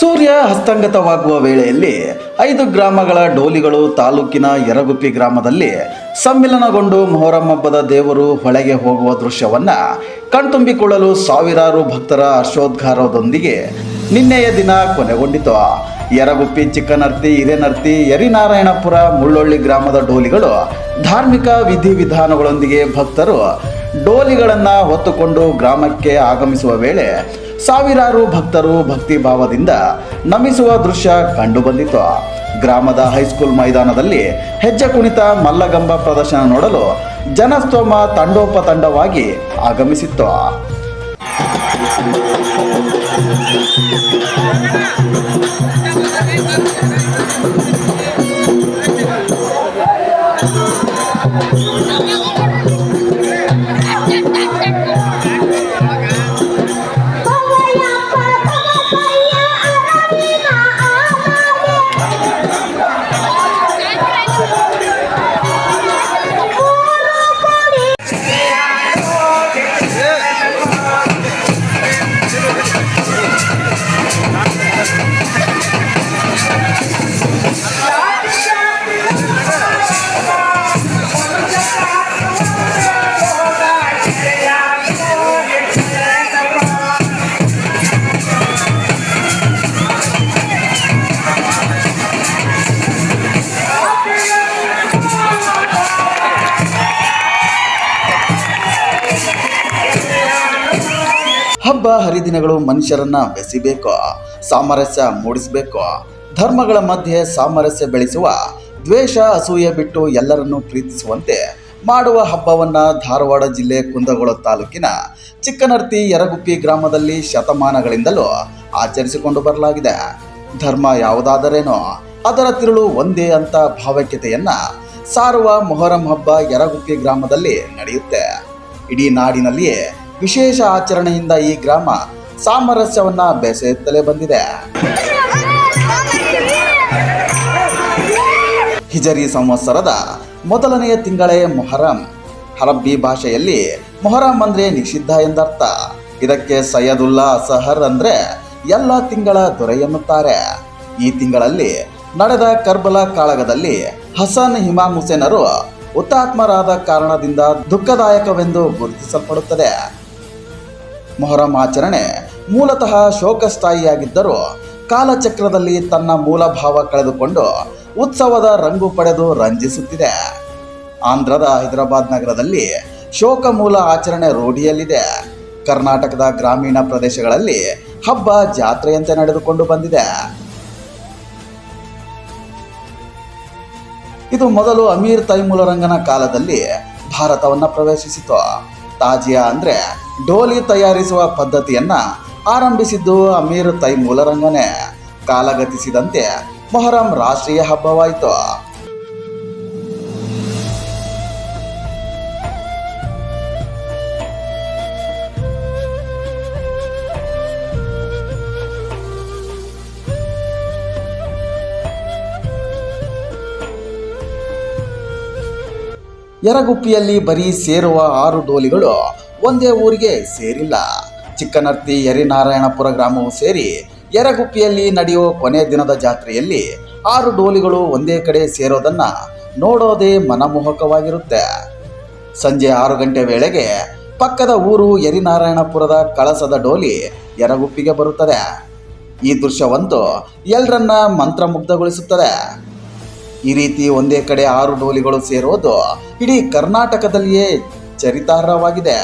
ಸೂರ್ಯ ಹಸ್ತಂಗತವಾಗುವ ವೇಳೆಯಲ್ಲಿ ಐದು ಗ್ರಾಮಗಳ ಡೋಲಿಗಳು ತಾಲೂಕಿನ ಯರಗುಪ್ಪಿ ಗ್ರಾಮದಲ್ಲಿ ಸಮ್ಮಿಲನಗೊಂಡು ಮೊಹರಂ ಹಬ್ಬದ ದೇವರು ಹೊಳೆಗೆ ಹೋಗುವ ದೃಶ್ಯವನ್ನ ಕಣ್ತುಂಬಿಕೊಳ್ಳಲು ಸಾವಿರಾರು ಭಕ್ತರ ಹರ್ಷೋದ್ಗಾರದೊಂದಿಗೆ ನಿನ್ನೆಯ ದಿನ ಕೊನೆಗೊಂಡಿತು. ಯರಗುಪ್ಪಿ, ಚಿಕ್ಕನರ್ತಿ, ಹಿರೇನರ್ತಿ, ಯರಿನಾರಾಯಣಪುರ, ಮುಳ್ಳೊಳ್ಳಿ ಗ್ರಾಮದ ಡೋಲಿಗಳು ಧಾರ್ಮಿಕ ವಿಧಿವಿಧಾನಗಳೊಂದಿಗೆ ಭಕ್ತರು ಡೋಲಿಗಳನ್ನು ಹೊತ್ತುಕೊಂಡು ಗ್ರಾಮಕ್ಕೆ ಆಗಮಿಸುವ ವೇಳೆ ಸಾವಿರಾರು ಭಕ್ತರು ಭಕ್ತಿ ಭಾವದಿಂದ ನಮಿಸುವ ದೃಶ್ಯ ಕಂಡುಬಂದಿತು. ಗ್ರಾಮದ ಹೈಸ್ಕೂಲ್ ಮೈದಾನದಲ್ಲಿ ಹೆಜ್ಜೆ ಕುಣಿತ ಮಲ್ಲಗಂಬ ಪ್ರದರ್ಶನ ನೋಡಲು ಜನಸ್ತೋಮ ತಂಡೋಪತಂಡವಾಗಿ ಆಗಮಿಸಿತ್ತು. ಭವಯಪ್ಪ ಹಬ್ಬ ಹರಿದಿನಗಳು ಮನುಷ್ಯರನ್ನ ಬೆಸಿಬೇಕು, ಸಾಮರಸ್ಯ ಮೂಡಿಸಬೇಕು. ಧರ್ಮಗಳ ಮಧ್ಯೆ ಸಾಮರಸ್ಯ ಬೆಳೆಸುವ, ದ್ವೇಷ ಅಸೂಯೆ ಬಿಟ್ಟು ಎಲ್ಲರನ್ನೂ ಪ್ರೀತಿಸುವಂತೆ ಮಾಡುವ ಹಬ್ಬವನ್ನ ಧಾರವಾಡ ಜಿಲ್ಲೆ ಕುಂದಗೋಳ ತಾಲೂಕಿನ ಚಿಕ್ಕನರ್ತಿ ಯರಗುಪ್ಪಿ ಗ್ರಾಮದಲ್ಲಿ ಶತಮಾನಗಳಿಂದಲೂ ಆಚರಿಸಿಕೊಂಡು ಬರಲಾಗಿದೆ. ಧರ್ಮ ಯಾವುದಾದರೇನೋ ಅದರ ತಿರುಳು ಒಂದೇ ಅಂತ ಭಾವೈಕ್ಯತೆಯನ್ನು ಸಾರುವ ಮೊಹರಂ ಹಬ್ಬ ಯರಗುಪ್ಪಿ ಗ್ರಾಮದಲ್ಲಿ ನಡೆಯುತ್ತೆ. ಇಡೀ ನಾಡಿನಲ್ಲಿಯೇ ವಿಶೇಷ ಆಚರಣೆಯಿಂದ ಈ ಗ್ರಾಮ ಸಾಮರಸ್ಯವನ್ನ ಬೆಸೆಯುತ್ತಲೇ ಬಂದಿದೆ. ಹಿಜರಿ ಸಂವತ್ಸರದ ಮೊದಲನೆಯ ತಿಂಗಳೇ ಮೊಹರಂ. ಅರಬ್ಬಿ ಭಾಷೆಯಲ್ಲಿ ಮೊಹರಂ ಅಂದ್ರೆ ನಿಷಿದ್ಧ ಎಂದರ್ಥ. ಇದಕ್ಕೆ ಸೈಯದುಲ್ಲಾ ಸಹರ್ ಅಂದ್ರೆ ಎಲ್ಲ ತಿಂಗಳ ದೊರೆ ಎನ್ನುತ್ತಾರೆ. ಈ ತಿಂಗಳಲ್ಲಿ ನಡೆದ ಕರ್ಬಲ ಕಾಳಗದಲ್ಲಿ ಹಸನ್ ಹಿಮಾಮುಸೇನರು ಹುತಾತ್ಮರಾದ ಕಾರಣದಿಂದ ದುಃಖದಾಯಕವೆಂದು ಗುರುತಿಸಲ್ಪಡುತ್ತದೆ. ಮೊಹರಂ ಆಚರಣೆ ಮೂಲತಃ ಶೋಕಸ್ಥಾಯಿಯಾಗಿದ್ದರೂ ಕಾಲಚಕ್ರದಲ್ಲಿ ತನ್ನ ಮೂಲಭಾವ ಕಳೆದುಕೊಂಡು ಉತ್ಸವದ ರಂಗು ಪಡೆದು ರಂಜಿಸುತ್ತಿದೆ. ಆಂಧ್ರದ ಹೈದರಾಬಾದ್ ನಗರದಲ್ಲಿ ಶೋಕ ಮೂಲ ಆಚರಣೆ ರೂಢಿಯಲ್ಲಿದೆ. ಕರ್ನಾಟಕದ ಗ್ರಾಮೀಣ ಪ್ರದೇಶಗಳಲ್ಲಿ ಹಬ್ಬ ಜಾತ್ರೆಯಂತೆ ನಡೆದುಕೊಂಡು ಬಂದಿದೆ. ಇದು ಮೊದಲು ಅಮೀರ್ ತೈಮೂಲರಂಗನ ಕಾಲದಲ್ಲಿ ಭಾರತವನ್ನ ಪ್ರವೇಶಿಸಿತು. ತಾಜಿಯಾ ಅಂದ್ರೆ ಡೋಲಿ ತಯಾರಿಸುವ ಪದ್ಧತಿಯನ್ನ ಆರಂಭಿಸಿದ್ದು ಅಮೀರ್ ತೈಮೂಲರಂಗನೇ ಕಾಲಗತಿಸಿದಂತೆ ಮೊಹರಂ ರಾಷ್ಟ್ರೀಯ ಹಬ್ಬವಾಯಿತು. ಯರಗುಪ್ಪಿಯಲ್ಲಿ ಬರೀ ಸೇರುವ ಆರು ಡೋಲಿಗಳು ಒಂದೇ ಊರಿಗೆ ಸೇರಿಲ್ಲ. ಚಿಕ್ಕನರ್ತಿ ಯರಿನಾರಾಯಣಪುರ ಗ್ರಾಮವು ಸೇರಿ ಯರಗುಪ್ಪಿಯಲ್ಲಿ ನಡೆಯುವ ಕೊನೆ ದಿನದ ಜಾತ್ರೆಯಲ್ಲಿ ಆರು ಡೋಲಿಗಳು ಒಂದೇ ಕಡೆ ಸೇರೋದನ್ನ ನೋಡೋದೇ ಮನಮೋಹಕವಾಗಿರುತ್ತೆ. ಸಂಜೆ ಆರು ಗಂಟೆ ವೇಳೆಗೆ ಪಕ್ಕದ ಊರು ಯರಿನಾರಾಯಣಪುರದ ಕಳಸದ ಡೋಲಿ ಯರಗುಪ್ಪಿಗೆ ಬರುತ್ತದೆ. ಈ ದೃಶ್ಯವಂತೂ ಎಲ್ಲರನ್ನ ಮಂತ್ರಮುಗ್ಧಗೊಳಿಸುತ್ತದೆ. ಈ ರೀತಿ ಒಂದೇ ಕಡೆ ಆರು ಡೋಲಿಗಳು ಸೇರೋದು ಇಡೀ ಕರ್ನಾಟಕದಲ್ಲಿಯೇ ಚರಿತಾರ್ಹವಾಗಿದೆ.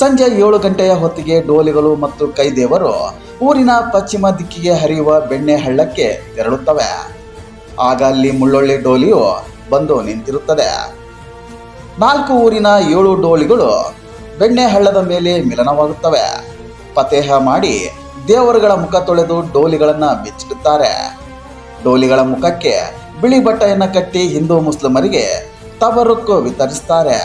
ಸಂಜೆ ಏಳು ಗಂಟೆಯ ಹೊತ್ತಿಗೆ ಡೋಲಿಗಳು ಮತ್ತು ಕೈದೇವರು ಊರಿನ ಪಶ್ಚಿಮ ದಿಕ್ಕಿಗೆ ಹರಿಯುವ ಬೆಣ್ಣೆ ಹಳ್ಳಕ್ಕೆ ತೆರಳುತ್ತವೆ. ಆಗ ಅಲ್ಲಿ ಮುಳ್ಳೊಳ್ಳಿ ಡೋಲಿಯು ಬಂದು ನಿಂತಿರುತ್ತದೆ. ನಾಲ್ಕು ಊರಿನ ಏಳು ಡೋಲಿಗಳು ಬೆಣ್ಣೆ ಹಳ್ಳದ ಮೇಲೆ ಮಿಲನವಾಗುತ್ತವೆ. ಪತೇಹ ಮಾಡಿ ದೇವರುಗಳ ಮುಖ ತೊಳೆದು ಡೋಲಿಗಳನ್ನು ಬಿಚ್ಚಿಡುತ್ತಾರೆ. ಡೋಲಿಗಳ ಮುಖಕ್ಕೆ ಬಿಳಿ ಬಟ್ಟೆಯನ್ನು ಕಟ್ಟಿ ಹಿಂದೂ ಮುಸ್ಲಿಮರಿಗೆ ತಬರುಕ್ಕು ವಿತರಿಸ್ತಾರೆ.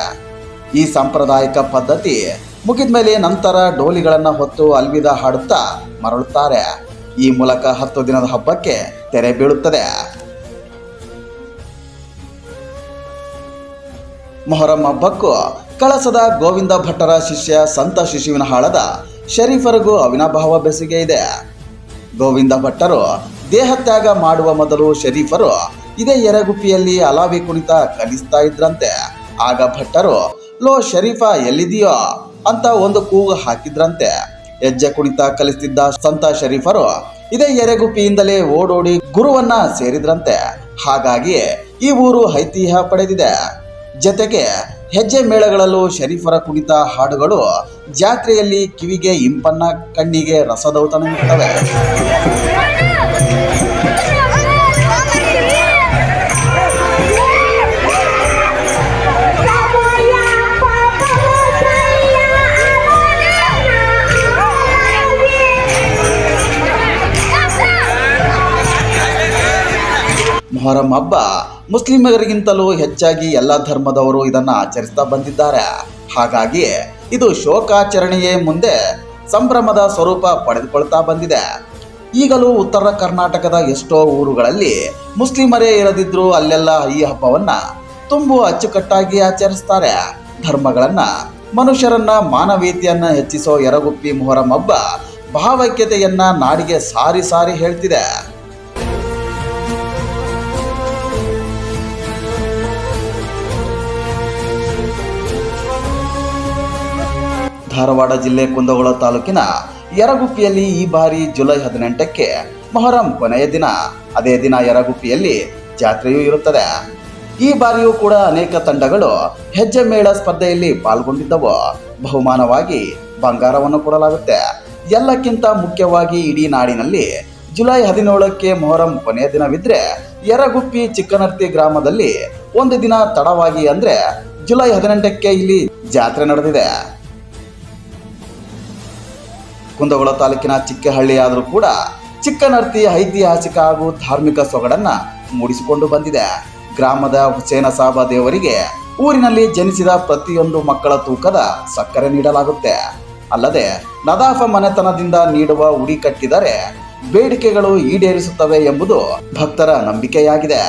ಈ ಸಾಂಪ್ರದಾಯಿಕ ಪದ್ಧತಿ ಮುಗಿದ ಮೇಲೆ ನಂತರ ಡೋಲಿಗಳನ್ನು ಹೊತ್ತು ಅಲ್ವಿದ ಹಾಡುತ್ತಾ ಮರಳುತ್ತಾರೆ. ಈ ಮೂಲಕ ಹತ್ತು ದಿನದ ಹಬ್ಬಕ್ಕೆ ತೆರೆ ಬೀಳುತ್ತದೆ. ಮೊಹರಂ ಹಬ್ಬಕ್ಕೂ ಕಳಸದ ಗೋವಿಂದ ಭಟ್ಟರ ಶಿಷ್ಯ ಸಂತ ಶಿಶುವಿನ ಹಾಳದ ಶರೀಫರಿಗೂ ಅವಿನಾಭಾವ ಬೆಸಿಗೆ ಇದೆ. ಗೋವಿಂದ ಭಟ್ಟರು ದೇಹತ್ಯಾಗ ಮಾಡುವ ಮೊದಲು ಶರೀಫರು ಇದೇ ಎರೆಗುಪ್ಪಿಯಲ್ಲಿ ಅಲಾವಿ ಕುಣಿತ ಕಲಿಸ್ತಾ ಇದ್ರಂತೆ. ಆಗ ಭಟ್ಟರು, ಲೋ ಶರೀಫ ಎಲ್ಲಿದೆಯೋ ಅಂತ ಒಂದು ಕೂಗು ಹಾಕಿದ್ರಂತೆ. ಹೆಜ್ಜೆ ಕುಣಿತ ಕಲಿಸ್ತಿದ್ದ ಸಂತ ಶರೀಫರು ಇದೇ ಎರೆಗುಪ್ಪಿಯಿಂದಲೇ ಓಡೋಡಿ ಗುರುವನ್ನ ಸೇರಿದ್ರಂತೆ. ಹಾಗಾಗಿ ಈ ಊರು ಐತಿಹ್ಯ ಪಡೆದಿದೆ. ಜೊತೆಗೆ ಹೆಜ್ಜೆ ಮೇಳಗಳಲ್ಲೂ ಶರೀಫರ ಕುಣಿತ ಹಾಡುಗಳು ಜಾತ್ರೆಯಲ್ಲಿ ಕಿವಿಗೆ ಇಂಪನ್ನ ಕಣ್ಣಿಗೆ ರಸದೌತಣ ನೀಡುತ್ತವೆ. ಮೊಹರಂ ಹಬ್ಬ ಮುಸ್ಲಿಮರಿಗಿಂತಲೂ ಹೆಚ್ಚಾಗಿ ಎಲ್ಲ ಧರ್ಮದವರು ಇದನ್ನು ಆಚರಿಸ್ತಾ ಬಂದಿದ್ದಾರೆ. ಹಾಗಾಗಿ ಇದು ಶೋಕಾಚರಣೆಯೇ ಮುಂದೆ ಸಂಭ್ರಮದ ಸ್ವರೂಪ ಪಡೆದುಕೊಳ್ತಾ ಬಂದಿದೆ. ಈಗಲೂ ಉತ್ತರ ಕರ್ನಾಟಕದ ಎಷ್ಟೋ ಊರುಗಳಲ್ಲಿ ಮುಸ್ಲಿಮರೇ ಇರದಿದ್ರೂ ಅಲ್ಲೆಲ್ಲ ಈ ಹಬ್ಬವನ್ನ ತುಂಬು ಅಚ್ಚುಕಟ್ಟಾಗಿ ಆಚರಿಸ್ತಾರೆ. ಧರ್ಮಗಳನ್ನ, ಮನುಷ್ಯರನ್ನ ಮಾನವೀಯತೆಯನ್ನ ಹೆಚ್ಚಿಸೋ ಎರಗುಪ್ಪಿ ಮೊಹರಂ ಹಬ್ಬ ಭಾವೈಕ್ಯತೆಯನ್ನ ನಾಡಿಗೆ ಸಾರಿ ಸಾರಿ ಹೇಳ್ತಿದೆ. ಧಾರವಾಡ ಜಿಲ್ಲೆ ಕುಂದಗೋಳ ತಾಲೂಕಿನ ಯರಗುಪ್ಪಿಯಲ್ಲಿ ಈ ಬಾರಿ ಜುಲೈ ಹದಿನೆಂಟಕ್ಕೆ ಮೊಹರಂ ಕೊನೆಯ ದಿನ. ಅದೇ ದಿನ ಯರಗುಪ್ಪಿಯಲ್ಲಿ ಜಾತ್ರೆಯೂ ಇರುತ್ತದೆ. ಈ ಬಾರಿಯೂ ಕೂಡ ಅನೇಕ ತಂಡಗಳು ಹೆಜ್ಜೆ ಮೇಳ ಸ್ಪರ್ಧೆಯಲ್ಲಿ ಪಾಲ್ಗೊಂಡಿದ್ದವು. ಬಹುಮಾನವಾಗಿ ಬಂಗಾರವನ್ನು ಕೊಡಲಾಗುತ್ತೆ. ಎಲ್ಲಕ್ಕಿಂತ ಮುಖ್ಯವಾಗಿ ಇಡೀ ನಾಡಿನಲ್ಲಿ ಜುಲೈ ಹದಿನೇಳಕ್ಕೆ ಮೊಹರಂ ಕೊನೆಯ ದಿನವಿದ್ರೆ ಯರಗುಪ್ಪಿ ಚಿಕ್ಕನರ್ತಿ ಗ್ರಾಮದಲ್ಲಿ ಒಂದು ದಿನ ತಡವಾಗಿ ಅಂದ್ರೆ ಜುಲೈ ಹದಿನೆಂಟಕ್ಕೆ ಇಲ್ಲಿ ಜಾತ್ರೆ ನಡೆದಿದೆ. ಕುಂದಗೋಳ ತಾಲೂಕಿನ ಚಿಕ್ಕಹಳ್ಳಿಯಾದರೂ ಕೂಡ ಚಿಕ್ಕನರ್ತಿ ಐತಿಹಾಸಿಕ ಹಾಗೂ ಧಾರ್ಮಿಕ ಸೊಗಡನ್ನ ಮೂಡಿಸಿಕೊಂಡು ಬಂದಿದೆ. ಗ್ರಾಮದ ಹುಸೇನ ಸಾಬ ದೇವರಿಗೆ ಊರಿನಲ್ಲಿ ಜನಿಸಿದ ಪ್ರತಿಯೊಂದು ಮಕ್ಕಳ ತೂಕದ ಸಕ್ಕರೆ ನೀಡಲಾಗುತ್ತೆ. ಅಲ್ಲದೆ ನದಾಫ ಮನೆತನದಿಂದ ನೀಡುವ ಉಡಿ ಕಟ್ಟಿದರೆ ಬೇಡಿಕೆಗಳು ಈಡೇರಿಸುತ್ತವೆ ಎಂಬುದು ಭಕ್ತರ ನಂಬಿಕೆಯಾಗಿದೆ.